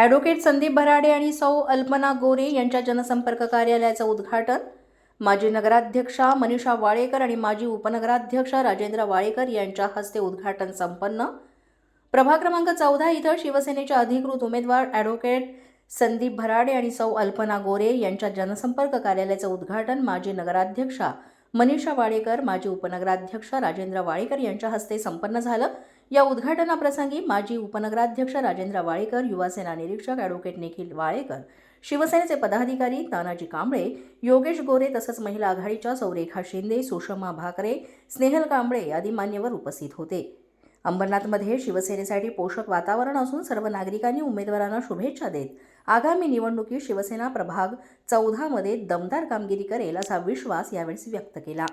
Advocate Sandeep Bharade आणि सौ अल्पना गोरे यांच्या जनसंपर्क कार्यालयाचं उद्घाटन. माजी नगराध्यक्षा मनीषा वाळेकर आणि माजी उपनगराध्यक्ष राजेंद्र वाळेकर यांच्या हस्ते उद्घाटन संपन्न. प्रभाग क्रमांक चौदा इथं शिवसेनेच्या अधिकृत उमेदवार ॲडव्होकेट संदीप भराडे आणि सौ अल्पना गोरे यांच्या जनसंपर्क कार्यालयाचं उद्घाटन माजी नगराध्यक्षा मनीषा वाळेकर माजी उपनगराध्यक्ष राजेंद्र वाळेकर यांच्या हस्ते संपन्न झालं. या उद्घाटनाप्रसंगी माजी उपनगराध्यक्ष राजेंद्र वाळेकर युवासेना निरीक्षक ॲडव्होकेट निखिल वाळेकर शिवसेनेचे पदाधिकारी तानाजी कांबळे योगेश गोरे तसंच महिला आघाडीच्या सौरेखा शिंदे सुषमा भाकरे स्नेहल कांबळे आदी मान्यवर उपस्थित होते. अंबरनाथमध्ये शिवसेनेसाठी पोषक वातावरण असून सर्व नागरिकांनी उमेदवारांना शुभेच्छा देत आगामी निवडणुकीत शिवसेना प्रभाग चौदामध्ये दमदार कामगिरी करेल असा विश्वास यावेळी व्यक्त केला.